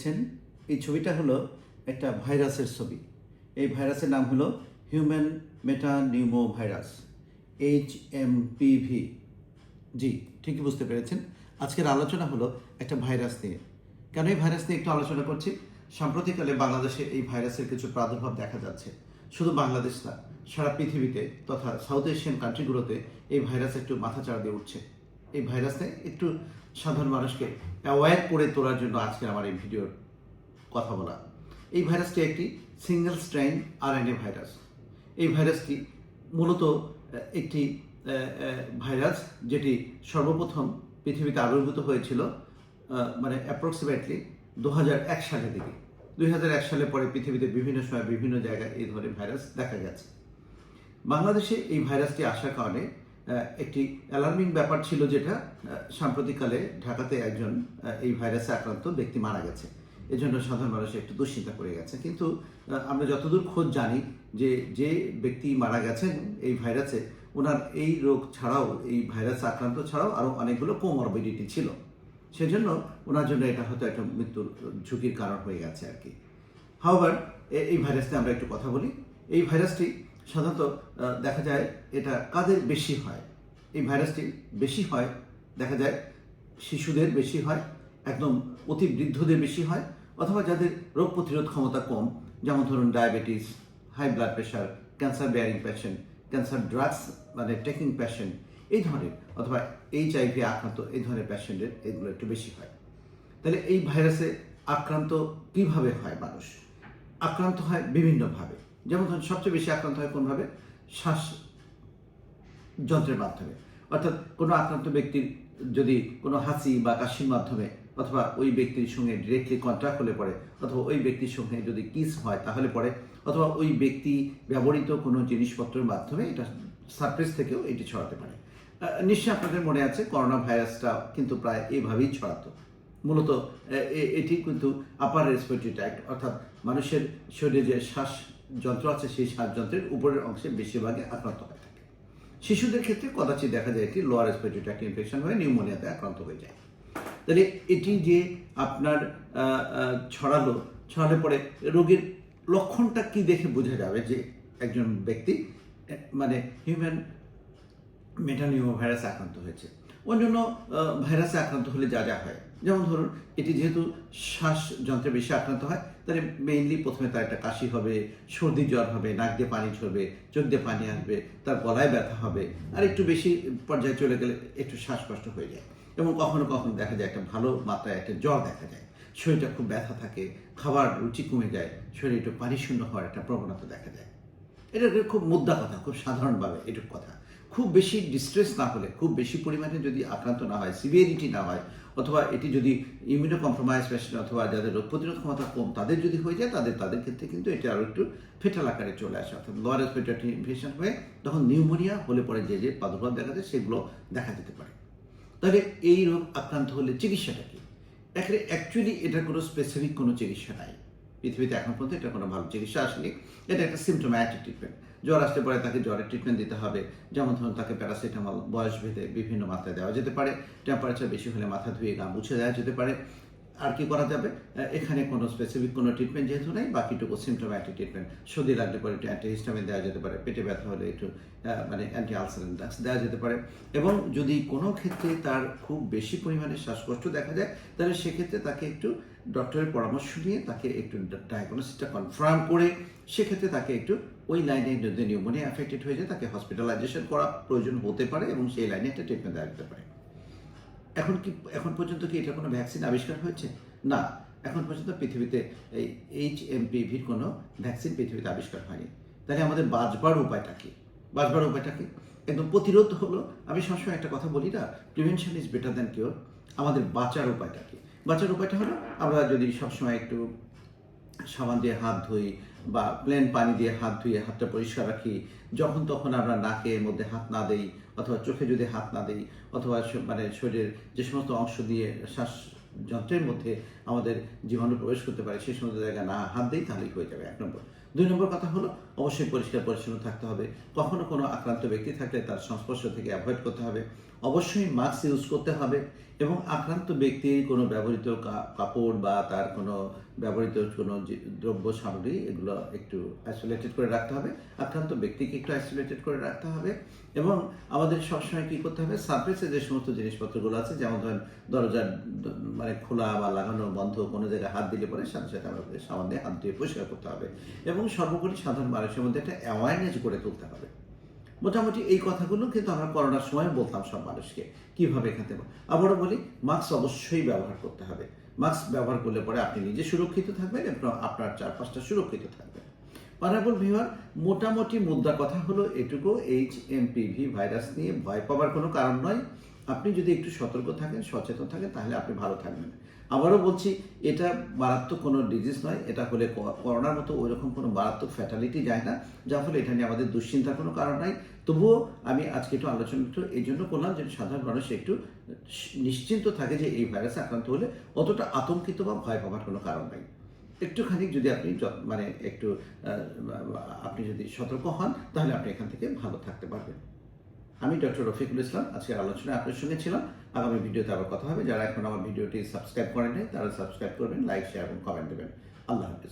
দেখছেন এই ছবিটা হলো একটা ভাইরাসের ছবি। এই ভাইরাসের নাম হলো human metapneumo virus H M PV জি, ঠিকই বুঝতে পেরেছেন। আজকের আলোচনা হলো একটা ভাইরাস নিয়ে। কেন এই ভাইরাস নিয়ে একটু আলোচনা করছি? সাম্প্রতিককালে বাংলাদেশে এই ভাইরাসের কিছু প্রাদুর্ভাব দেখা যাচ্ছে। শুধু বাংলাদেশ না, সারা পৃথিবীতে তথা সাউথ এশিয়ান কান্ট্রিগুলোতে এই ভাইরাস একটু মাথাচাড়া দিয়ে উঠছে। এই ভাইরাস নিয়ে একটু সাধারণ মানুষকে অ্যাওয়্যার করে তোলার জন্য আজকে আমার এই ভিডিওর কথা বলা। এই ভাইরাসটি একটি সিঙ্গেল স্ট্রেইন আরএনএ ভাইরাস। এই ভাইরাসটি মূলত একটি ভাইরাস যেটি সর্বপ্রথম পৃথিবীতে আবির্ভূত হয়েছিল মানে অ্যাপ্রক্সিমেটলি দু এক সালের দিকে দু হাজার এক সালে পরে পৃথিবীতে বিভিন্ন সময় বিভিন্ন জায়গায় এই ধরনের ভাইরাস দেখা গেছে। বাংলাদেশে এই ভাইরাসটি আসার কারণে একটি অ্যালার্মিং ব্যাপার ছিল যেটা সাম্প্রতিককালে ঢাকাতে একজন এই ভাইরাসে আক্রান্ত ব্যক্তি মারা গেছে। এজন্য সাধারণ মানুষ একটু দুশ্চিন্তা করে গেছে। কিন্তু আমরা যতদূর খোঁজ জানি যে যে ব্যক্তি মারা গেছেন এই ভাইরাসে ওনার এই রোগ ছাড়াও, এই ভাইরাসে আক্রান্ত ছাড়াও আরও অনেকগুলো কোমরবিডিটি ছিল। সেজন্য ওনার জন্য এটা হয়তো একটা মৃত্যুর ঝুঁকির কারণ হয়ে গেছে আর কি। হাওয়ার এই ভাইরাস নিয়ে আমরা একটু কথা বলি। এই ভাইরাসটি সাধারণত দেখা যায় এটা কাদের বেশি হয়? এই ভাইরাসটি বেশি হয়, দেখা যায় শিশুদের বেশি হয়, একদম অতি বৃদ্ধদের বেশি হয়, অথবা যাদের রোগ প্রতিরোধ ক্ষমতা কম, যেমন ধরুন diabetes, high blood pressure cancer bearing patient cancer drugs মানে টেকিং পেশেন্ট এই ধরনের, অথবা এইচ আইভি আক্রান্ত, এই ধরনের পেশেন্টের এগুলো একটু বেশি হয়। তাহলে এই ভাইরাসে আক্রান্ত কীভাবে হয় মানুষ? আক্রান্ত হয় বিভিন্নভাবে। যেমন ধরুন, সবচেয়ে বেশি আক্রান্ত হয় কোনভাবে? শ্বাস যন্ত্রের মাধ্যমে। অর্থাৎ কোনো আক্রান্ত ব্যক্তির যদি কোনো হাসি বা কাশির মাধ্যমে অথবা ওই ব্যক্তির সঙ্গে ডিরেক্টলি কন্ট্যাক্ট হলে পরে অথবা ওই ব্যক্তির সঙ্গে যদি কিস হয় তাহলে পরে অথবা ওই ব্যক্তি ব্যবহৃত কোনো জিনিসপত্রের মাধ্যমে এটা সারফেস থেকেও এটি ছড়াতে পারে। নিশ্চয়ই আপনাদের মনে আছে করোনা ভাইরাসটা কিন্তু প্রায় এভাবেই ছড়াতো। মূলত এটি কিন্তু আপার রেসপিরেটরি ট্র্যাক্ট অর্থাৎ মানুষের শরীরে যে শ্বাস যন্ত্র আছে, সেই যন্ত্রের উপরের অংশে বেশিরভাগে আক্রান্ত হয়ে থাকে। শিশুদের ক্ষেত্রে কদাচিৎ দেখা যায় এটি লোয়ার রেসপিরেটরি ট্র্যাক্ট ইনফেকশন হয়ে নিউমোনিয়াতে আক্রান্ত হয়ে যায়। তাহলে এটি যে আপনার ছড়ালো ছড়ালে পরে রোগীর লক্ষণটা কি দেখে বোঝা যাবে যে একজন ব্যক্তি মানে হিউম্যান মেটানিউমো ভাইরাসে আক্রান্ত হয়েছে? অন্যান্য ভাইরাসে আক্রান্ত হলে যা যা হয়? যেমন ধরুন, এটি যেহেতু শ্বাস যন্ত্রে বেশি আক্রান্ত হয়, তাহলে মেইনলি প্রথমে তার একটা কাশি হবে, সর্দি জ্বর হবে, নাক দিয়ে পানি ঝরবে, চোখ দিয়ে পানি আসবে, তার গলায় ব্যথা হবে, আর একটু বেশি পর্যায়ে চলে গেলে একটু শ্বাসকষ্ট হয়ে যায়। এবং কখনো কখনো দেখা যায় একটা ভালো মাত্রায় একটা জ্বর দেখা যায়। শরীরটা খুব ব্যথা থাকে, খাবার রুচি কমে যায়, শরীরে একটু পানি শূন্য হওয়ার একটা প্রবণতা দেখা যায়। এটা খুব মুদ্রা কথা, খুব সাধারণভাবে এটুকু কথা। খুব বেশি ডিস্ট্রেস না হলে, খুব বেশি পরিমাণে যদি আক্রান্ত না হয় সিভিয়ারিটি না হয়, অথবা এটি যদি ইমিউনো কম্প্রোমাইজ পেশেন্ট অথবা যাদের রোগ প্রতিরোধ ক্ষমতা কম তাদের যদি হয়ে যায়, তাদের তাদের ক্ষেত্রে কিন্তু এটা আরও একটু ফেটাল আকারে চলে আসে। অর্থাৎ লোয়ার রেসপিরেটরি ইনফেকশন হয়ে তখন নিউমোনিয়া হলে পরে যে যে প্রাদুর্ভাব দেখা যায়, সেগুলো দেখা যেতে পারে। তাহলে এই রোগ আক্রান্ত হলে চিকিৎসাটা কি? এখানে অ্যাকচুয়ালি এটার কোনো স্পেসিফিক কোনো চিকিৎসা নাই। পৃথিবীতে এখন পর্যন্ত এটা কোনো ভালো চিকিৎসা আসেনি। এটা একটা সিমটোম্যাটিক ট্রিটমেন্ট জ্বর আসতে পারে, তাকে জ্বরের ট্রিটমেন্ট দিতে হবে। যেমন ধরুন, তাকে প্যারাসিটামল বয়স ভেদে বিভিন্ন মাত্রায় দেওয়া যেতে পারে। টেম্পারেচার বেশি হলে মাথা ধুয়ে গা মুছে দেওয়া যেতে পারে। আর কি করা যাবে? এখানে কোনো স্পেসিফিক কোনো ট্রিটমেন্ট যেহেতু নেই, বাকিটুকু সিমটোম্যাটিক ট্রিটমেন্ট সর্দি লাগলে পরে একটু অ্যান্টিহিস্টামিন দেওয়া যেতে পারে, পেটে ব্যথা হলে একটু মানে অ্যান্টি আলসারিন ড্রাগস দেওয়া যেতে পারে। এবং যদি কোনো ক্ষেত্রে তার খুব বেশি পরিমাণে শ্বাসকষ্ট দেখা যায়, তাহলে সেক্ষেত্রে তাকে একটু ডক্টরের পরামর্শ নিয়ে তাকে একটু ডায়াগনোসিসটা কনফার্ম করে, সেক্ষেত্রে তাকে একটু ওই লাইনে যদি নিউমোনিয়া অ্যাফেক্টেড হয়ে যায়, তাকে হসপিটালাইজেশন করা প্রয়োজন হতে পারে এবং সেই লাইনে একটা ট্রিটমেন্ট দেওয়া যেতে পারে। এখন কি, এখন পর্যন্ত কি এটা কোনো ভ্যাকসিন আবিষ্কার হয়েছে? না, এখন পর্যন্ত পৃথিবীতে এই এইচ এমপিভির কোনো ভ্যাকসিন পৃথিবীতে আবিষ্কার হয়নি। তাহলে আমাদের বাঁচবার উপায়টা কি? বাঁচবার উপায়টা কি? একদম প্রতিরোধ হলো, আমি সবসময় একটা কথা বলি না prevention is better than cure আমাদের বাঁচার উপায়টা কি? বাঁচার উপায়টা হলো, আমরা যদি সবসময় একটু সাবান দিয়ে হাত ধুই বা প্লেন পানি দিয়ে হাত ধুয়ে হাতটা পরিষ্কার রাখি। যখন তখন আমরা নাকের মধ্যে হাত না দেই, অথবা চোখে যদি হাত না দেই, অথবা মানে শরীরের যে সমস্ত অংশ দিয়ে শ্বাস যন্ত্রের মধ্যে আমাদের জীবাণু প্রবেশ করতে পারে, সেই সমস্ত জায়গায় না হাত দেই, তাহলেই হয়ে যাবে এক নম্বর। দুই নম্বর কথা হলো, অবশ্যই পরিষ্কার পরিচ্ছন্ন থাকতে হবে। কখনো কোনো আক্রান্ত ব্যক্তি থাকলে তার সংস্পর্শ থেকে অ্যাভয়েড করতে হবে। অবশ্যই মাস্ক ইউজ করতে হবে এবং আক্রান্ত ব্যক্তির কোনো ব্যবহৃত কাপড় বা তার কোনো ব্যবহৃত কোনো দ্রব্য, সামগ্রী, এগুলো একটু আইসোলেটেড করে রাখতে হবে। আক্রান্ত ব্যক্তিকে একটু আইসোলেটেড করে রাখতে হবে এবং আমাদের সবসময় কি করতে হবে? সার্ফেসে যে সমস্ত জিনিসপত্রগুলো আছে, যেমন ধরেন দরজার মানে খোলা বা লাগানো বন্ধ, কোনো জায়গায় হাত দিলে পরে সাথে সাথে আমাদের সামান্য হাত দিয়ে পরিষ্কার করতে হবে। এবং সর্বোপরি সাধারণ মানুষের মধ্যে একটা অ্যাওয়ারনেস গড়ে তুলতে হবে মোটামুটি এই কথাগুলো কিন্তু আমরা করোনার সময় বলতাম সব মানুষকে, কীভাবে এখান থেকে আবারও বলি মাস্ক অবশ্যই ব্যবহার করতে হবে। মাস্ক ব্যবহার করলে পরে আপনি নিজে সুরক্ষিত থাকবেন এবং আপনার চারপাশটা সুরক্ষিত থাকবে। অনারেবল ভিউয়ার মোটামুটি মুদ্রা কথা হলো এটুকু এইচ এমপিভি ভাইরাস নিয়ে ভয় পাওয়ার কোনো কারণ নয়। আপনি যদি একটু সতর্ক থাকেন, সচেতন থাকেন, তাহলে আপনি ভালো থাকবেন। আবারও বলছি, এটা মারাত্মক কোনো ডিজিজ নয়, এটা হলে করোনার মতো ওইরকম কোনো মারাত্মক ফ্যাটালিটি যায় না, যার ফলে এটা নিয়ে আমাদের দুশ্চিন্তার কোনো কারণ নাই। তবুও আমি আজকে একটু আলোচনা একটু এই জন্য করলাম যে সাধারণ মানুষ একটু নিশ্চিন্ত থাকে যে এই ভাইরাসে আক্রান্ত হলে অতটা আতঙ্কিত বা ভয় পাওয়ার কোনো কারণ নাই। একটুখানি যদি আপনি মানে একটু আপনি যদি সতর্ক হন, তাহলে আপনি এখান থেকে ভালো থাকতে পারবেন। আমি ডক্টর রফিকুল ইসলাম, আজকের আলোচনায় আপনার সঙ্গে ছিলাম। আগামী ভিডিওতে আবার কথা হবে। যারা এখন আমার ভিডিওটি সাবস্ক্রাইব করেন তারা সাবস্ক্রাইব করবেন, লাইক, শেয়ার এবং কমেন্ট দেবেন। আল্লাহ হাফিজ।